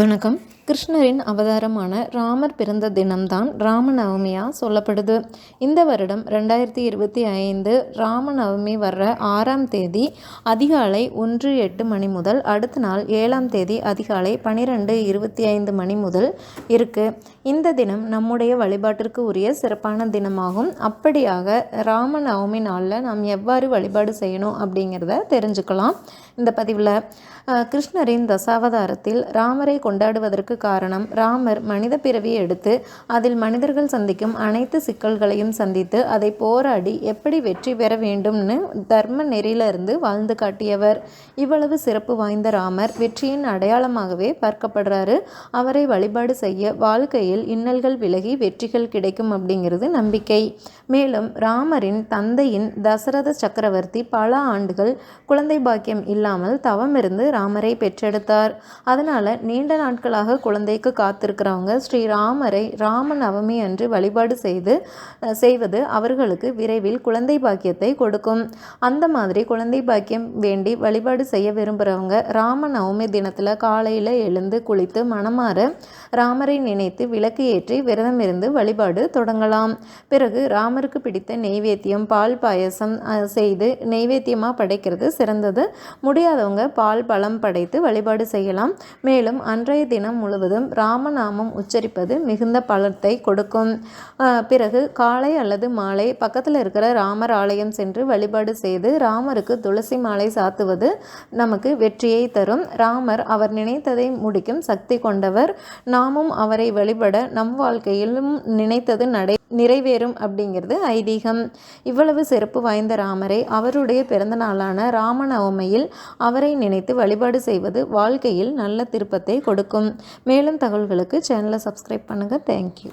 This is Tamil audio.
வணக்கம். கிருஷ்ணரின் அவதாரமான ராமர் பிறந்த தினம்தான் ராமநவமியாக சொல்லப்படுது. இந்த வருடம் ரெண்டாயிரத்தி இருபத்தி ஐந்து ராமநவமி வர்ற ஆறாம் தேதி அதிகாலை ஒன்று எட்டு மணி முதல் அடுத்த நாள் ஏழாம் தேதி அதிகாலை பனிரெண்டு இருபத்தி ஐந்து மணி முதல் இருக்குது இந்த தினம் நம்முடைய வழிபாட்டிற்கு உரிய சிறப்பான தினமாகும். அப்படியாக ராமநவமி நாளில் நாம் எவ்வாறு வழிபாடு செய்யணும் அப்படிங்கிறத தெரிஞ்சுக்கலாம். இந்த பதிவில் கிருஷ்ணரின் தசாவதாரத்தில் ராமரை கொண்டாடுவதற்கு காரணம் ராமர் மனித பிறவியை எடுத்து அதில் மனிதர்கள் சந்திக்கும் அனைத்து சிக்கல்களையும் சந்தித்து அதை போராடி எப்படி வெற்றி பெற வேண்டும்னு தர்ம நெறியிலிருந்து வாழ்ந்து காட்டியவர். இவ்வளவு சிறப்பு வாய்ந்த ராமர் வெற்றியின் அடையாளமாகவே பார்க்கப்படுறாரு. அவரை வழிபாடு செய்ய வாழ்க்கையில் இன்னல்கள் விலகி வெற்றிகள் கிடைக்கும் அப்படிங்கிறது நம்பிக்கை. மேலும் ராமரின் தந்தையின் தசரத சக்கரவர்த்தி பல ஆண்டுகள் குழந்தை பாக்கியம் இல்லாமல் தவமிருந்து ராமரை பெற்றெடுத்தார். அதனால் நீண்ட நாட்களாக குழந்தைக்கு காத்திருக்கிறவங்க ஸ்ரீ ராமரை ராம நவமி அன்று வழிபாடு செய்து செய்வது அவர்களுக்கு விரைவில் குழந்தை பாக்கியத்தை கொடுக்கும். அந்த மாதிரி குழந்தை பாக்கியம் வேண்டி வழிபாடு செய்ய விரும்புகிறவங்க ராம நவமி தினத்தில் காலையில் எழுந்து குளித்து மனமாற ராமரை நினைத்து விளக்கு ஏற்றி விரதம் இருந்து வழிபாடு தொடங்கலாம். பிறகு ராமருக்கு பிடித்த நெய்வேத்தியம் பால் பாயசம் செய்து நெய்வேத்தியமாக படைக்கிறது சிறந்தது. முடியாதவங்க பால் பழம் படைத்து வழிபாடு செய்யலாம். மேலும் அன்றைய தினம் முழுவதும் ராமநாமம் உச்சரிப்பது மிகுந்த பலத்தை கொடுக்கும். பிறகு காலை அல்லது மாலை பக்கத்தில் இருக்கிற ராமர் ஆலயம் சென்று வழிபாடு செய்து ராமருக்கு துளசி மாலை சாத்துவது நமக்கு வெற்றியை தரும். ராமர் அவர் நினைத்ததை முடிக்கும் சக்தி கொண்டவர். நாமும் அவரை வழிபட நம் வாழ்க்கையிலும் நினைத்தது நடை நிறைவேறும் அப்படிங்கிறது ஐதீகம். இவ்வளவு சிறப்பு வாய்ந்த ராமரை அவருடைய பிறந்த நாளான ராமநவமியில் அவரை நினைத்து வழிபாடு செய்வது வாழ்க்கையில் நல்ல திருப்பத்தை கொடுக்கும். மேலும் தகவல்களுக்கு சேனலை சப்ஸ்கிரைப் பண்ணுங்கள் தேங்க்யூ